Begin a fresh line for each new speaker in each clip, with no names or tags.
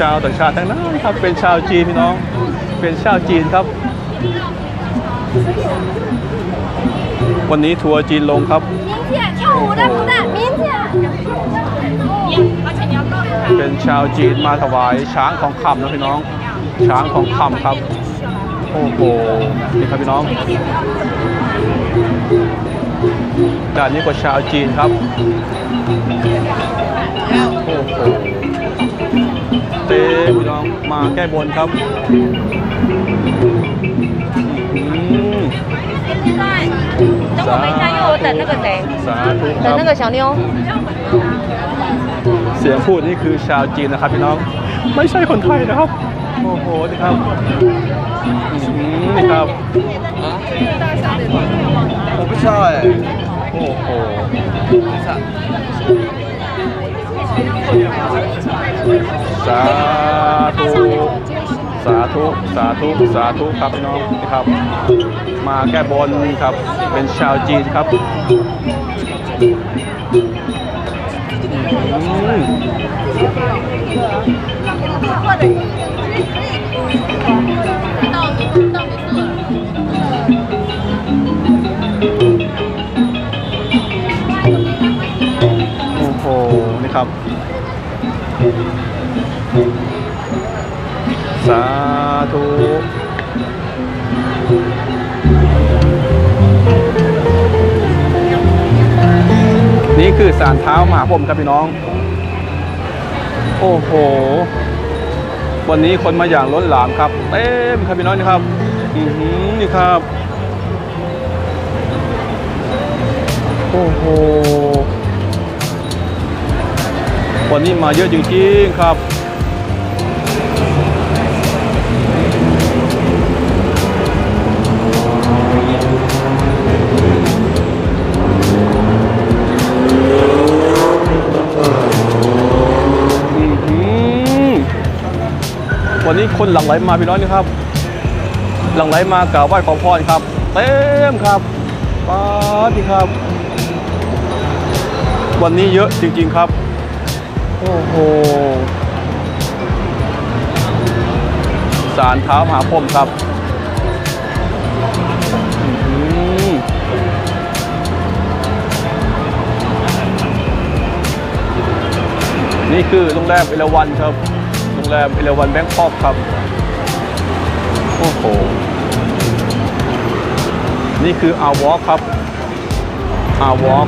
ชาวต่างชาติทั้งนั้นครับ เป็นชาวจีนพี่น้อง เป็นชาวจีนครับ วันนี้ทัวร์จีนลงครับ เป็นชาวจีนมาถวายช้างของคำนะพี่น้อง ช้างของคำครับ โอ้โห นี่ครับพี่น้องด่านนี้ก็ชาวจีนครับ โอ้โห เต้พี่น้องมาแก้บนครับอื้อหือ
等我回家，因为我等那个谁，
สาธุค
等
รับ
那个小妞。
เสียงพูดนี่คือชาวจีนนะครับพี่น้อง ไม่ใช่คนไทยนะครับ โอ้โหนี่ครับอื้อหือนี่ครับ
我不知道哎，
โอ้โห สาธุสาธุสาธุสาธุครับพี่น้องนี่ครับ มาแก้บนครับเป็นชาวจีนครับอืม ครับ สาธุนี่คือสารเท้ามหาพรมครับพี่น้อง โอ้โห วันนี้คนมาอย่างล้นหลามครับเต็มครับพี่น้องนี่ครับอือหือนี่ครับ โอ้โห วันนี้มาเยอะจริงๆครับ วันนี้คนหลั่งไหลมาพี่น้องนี่ครับ หลั่งไหลมากราบไหว้ขอพรครับ เต็มครับป้าดนี่ครับ วันนี้เยอะจริงๆครับ โอ้โหสารเท้ามหาพรมครับอื้อหือนี่คือโรงแรมเอราวันครับ โรงแรมเอราวันแบงคอกครับ โอ้โห นี่คืออาวอล์ครับอาวอล์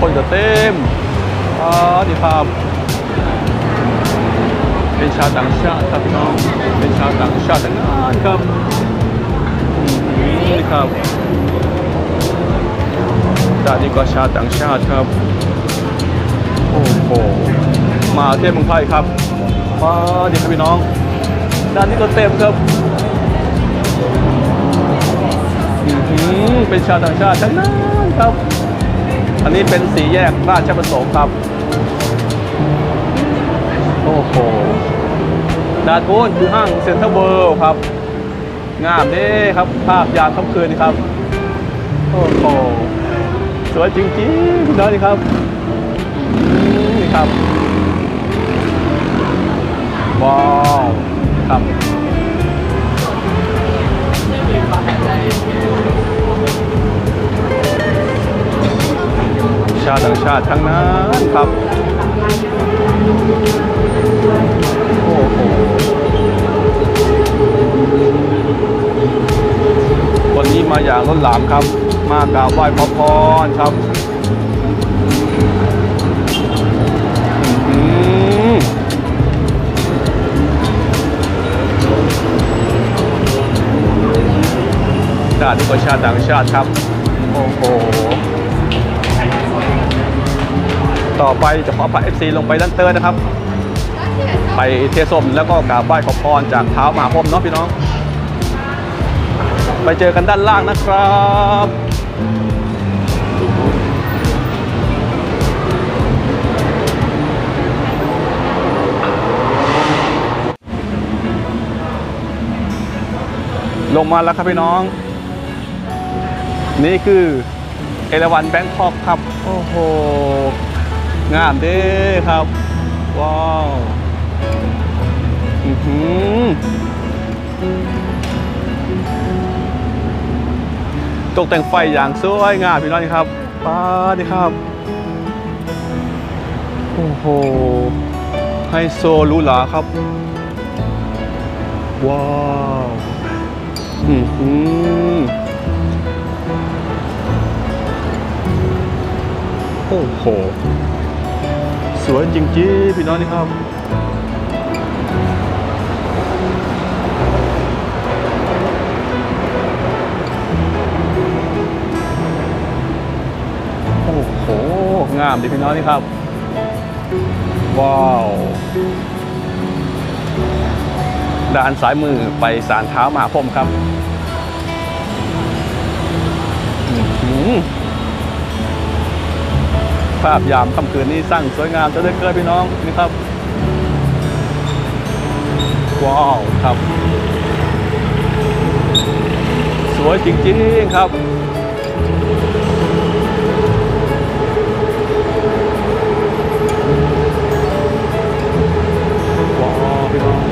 คนจะเต็มอ๋อดีครับ เป็นชาวต่างชาติครับพี่น้อง เป็นชาวต่างชาติทั้งนั้นครับอืมนี่ครับด้านนี้ก็ชาวต่างชาติครับ โอ้โห มาเที่ยวเมืองไทยครับมาดีครับพี่น้อง ด้านนี้ก็เต็มครับอือหือเป็นชาวต่างชาติทั้งนั้นครับ อันนี้เป็นสีแยกราชประสงค์ครับ ดานโน้นคือห้างเซ็นทรัลเวิลด์ครับ งามเด้ครับ ภาพยามค่ำคืนนี่ครับ โอ้โหสวยจริงๆคุณน้อยนี่ครับ นี่ครับ ว้าวครับชาวต่างชาติทั้งนั้นครับ วันนี้มาอย่างล้นหลามครับ มากราบไหว้ขอพรครับอื้อหือด้านนี้ก็ชาติต่างชาติครับ โอ้โห ต่อไปจะขอพาเอฟซีลงไปด้านเตอร์นะครับ ไปเทสมแล้วก็กราบไหว้ขอพรจากเท้ามหาพรมเนาะพี่น้อง ไปเจอกันด้านล่างนะครับลงมาแล้วครับพี่น้อง นี่คือเอราวันแบงคอกครับ โอ้โห งามเด้ครับ ว้าวหือตกแต่งไฟอย่างสวยงามพี่น้องครับป้าดิครับ โอ้โหไฮโซหรูหราครับ ว้าวอือหือโอ้โห วยจริงๆพี่น้องนี่ครับ โอ้โห งามดิพี่น้องนี่ครับ ว้าว ด้านซ้ายมือไปสารเท้ามหาพรมครับ อื้อหือ ภาพยามค่ำคืนนี้สร้างสวยงามจะได้เกิดพี่น้องนี่ครับ ว้าวครับ สวยจริงๆครับว้าวพี่น้อง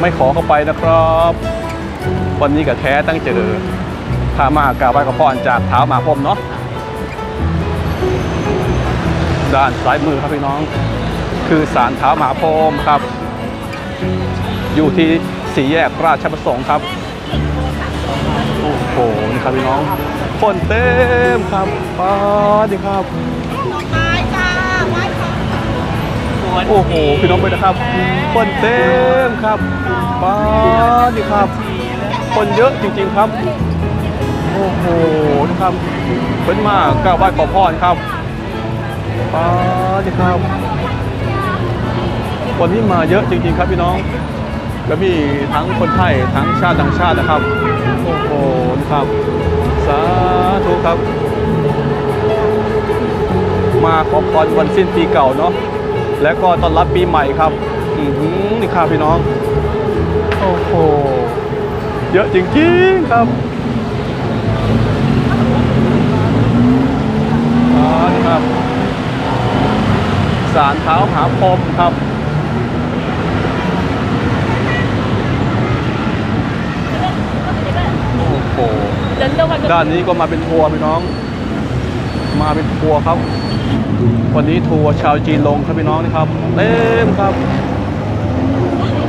ไม่ขอเข้าไปนะครับ วันนี้กับแท้ตั้งเจอ พามากราบไหว้ขอพรจากเท้าหมาพรมเนาะด้านซ้ายมือครับพี่น้อง คือศาลเท้าหมาพรมครับ อยู่ที่สี่แยกราชประสงค์ครับโอ้โหนี่ครับพี่น้องคนเต็มครับป้าดีครับโอ้โหพี่น้องไปนะครับ คนเต็มครับป้าดีครับ คนเยอะจริงๆครับ โอ้โหนะครับเป็นมากกราบไหว้ขอพรครับป้าดีครับวันนี้มาเยอะจริง ๆ ครับพี่น้อง แล้วมีทั้งคนไทยทั้งชาติต่างชาตินะครับ โอ้โหนะครับ สาธุครับ มาขอพรวันสิ้นปีเก่าเนาะแล้วก็ต้อนรับปีใหม่ครับอือหือนี่ครับพี่น้อง โอ้โห เยอะจริงๆครับ อนครับสารเท้าหาพรมครับโอ้โหด้านนี้ก็มาเป็นทัวร์พี่น้อง มาเป็นทัวร์ครับ วันนี้ทัวร์ชาวจีนลงครับพี่น้องนะครับเต็มครับ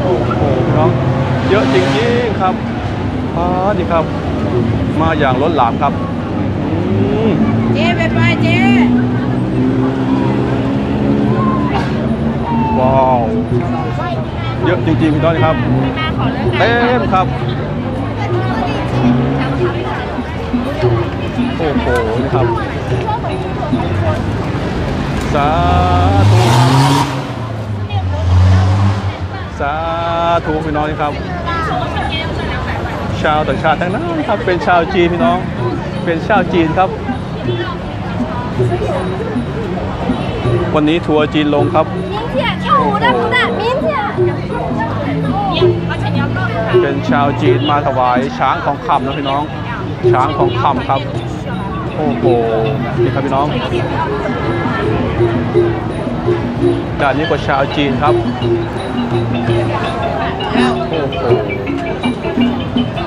โอ้โหพี่น้อง เยอะจริงๆครับมาดิครับ มาอย่างล้นหลามครับ
จ๊ไปไปเจ๊
ว้าว เยอะจริงๆพี่น้องนี่ครับ
มาขอเรื่อง
เต็มครับ โอ้โหนี่ครับ สาธุครับสาธุพี่น้องนี่ครับ ชาวต่างชาติทั้งนั้นครับ เป็นชาวจีนพี่น้อง เป็นชาวจีนครับ วันนี้ทัวร์จีนลงครับ เป็นชาวจีนมาถวายช้างของคำนะพี่น้อง ช้างของคำครับ โอ้โห นี่ครับพี่น้อง ด่านนี้ก็ชาวจีนครับ โอ้โห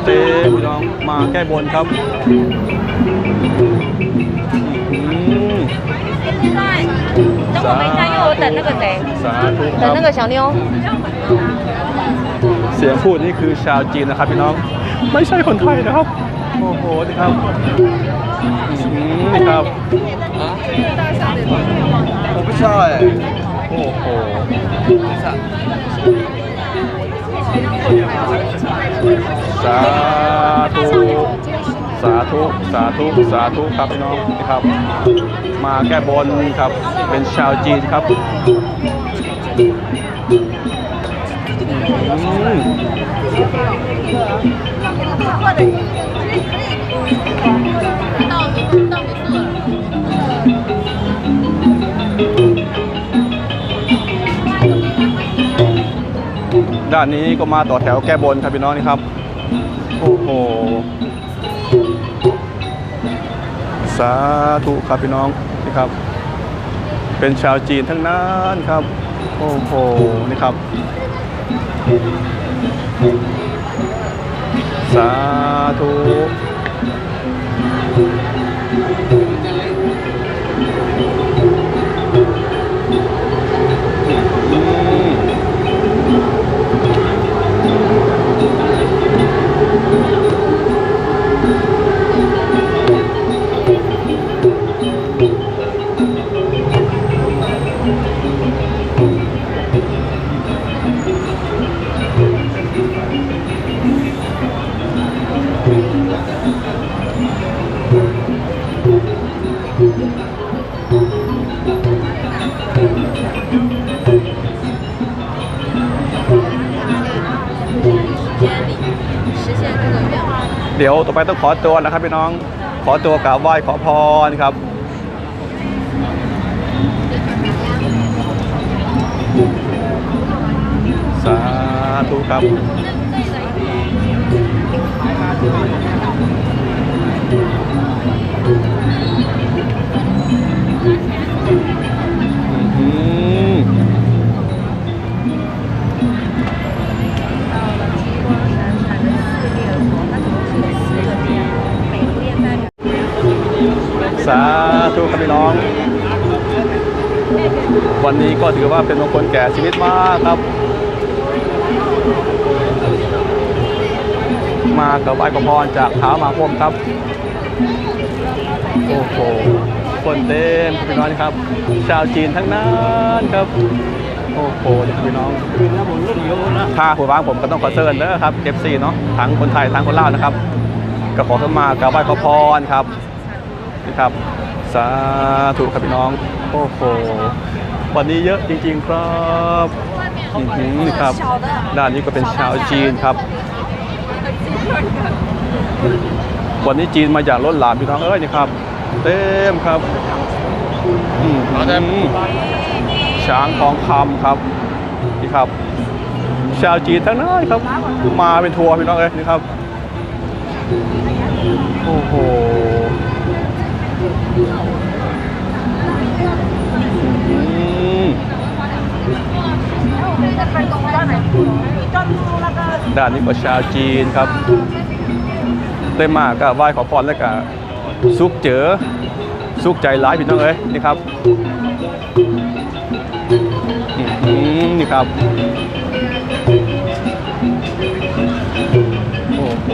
เต้พี่น้องมาแก้บนครับ
现在等我们一下，因为我等那个谁，
สาธุครั
等
บ
那个小妞。
เสียงพูดนี่คือชาวจีนนะครับพี่น้อง ไม่ใช่คนไทยนะครับ โอ้โหนี่ครับอื้อหือนี่ครับ
我不知道哎，
โอ้โห สาธุ สาธุสาธุสาธุครับพี่น้องนี่ครับ มาแก้บนครับเป็นชาวจีนครับด้านนี้ก็มาต่อแถวแก้บนครับพี่น้องนี่ครับ โอ้โห สาธุครับพี่น้องนี่ครับ เป็นชาวจีนทั้งนั้นครับ โอ้โหนี่ครับ สาธุ เดี๋ยวต่อไปต้องขอตัวนะครับพี่น้อง ขอตัวกราบไหว้ขอพรครับสาธุครับ สาธุครับพี่น้อง วันนี้ก็ถือว่าเป็นมงคลแก่ชีวิตมากครับ มากับไหว้ขอพรจากเท้ามาพรมครับ โอ้โหคนเต็มพี่น้องครับ ชาวจีนทั้งนั้นครับ โอ้โหพี่น้องถ้าหัวบ้างผมก็ต้องขอเชิญนะครับ FC เนาะทั้งคนไทยทั้งคนลาวนะครับก็ขอเข้ามากับไหว้ขอพรครับ นะครับ สาธุครับพี่น้อง โอ้โห วันนี้เยอะจริง ๆ ครับอือหือนี่ครับ ด้านนี้ก็เป็นชาวจีนครับ วันนี้จีนมาอย่างล้นหลามพี่น้องเอ้ยนี่ครับ เต็มครับอืมช้างทองคำครับนี่ครับ ชาวจีนทั้งนั้นครับ มาเป็นทัวร์พี่น้องเอ้ยนี่ครับ โอ้โห อืม ด้านนี้ก็ชาวจีนครับได้มากก็ไหว้ขอพรแล้วก็สุกเจอสุกใจร้ายพี่น้องเอ้ยนี่ครับนี่ครับโอ้โห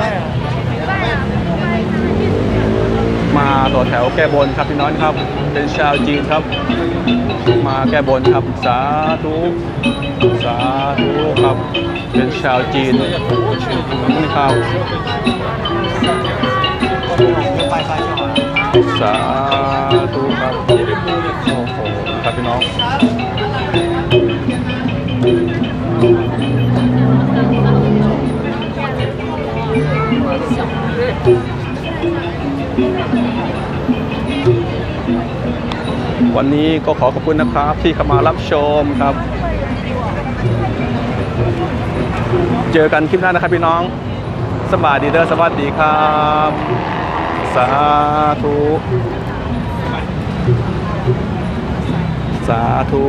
ว้าว
มาต่อแถวแก้บนครับพี่น้องครับ เป็นชาวจีนครับ มาแก้บนครับ สาธุสาธุครับ เป็นชาวจีนนี่ครับสาธุครับโอ้โหครับพี่น้อง วันนี้ก็ขอขอบคุณนะครับที่เข้ามารับชมครับ เจอกันคลิปหน้านะครับพี่น้อง สบายดีเด้อสวัสดีครับ สาธุ สาธุ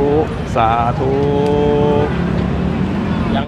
สาธุ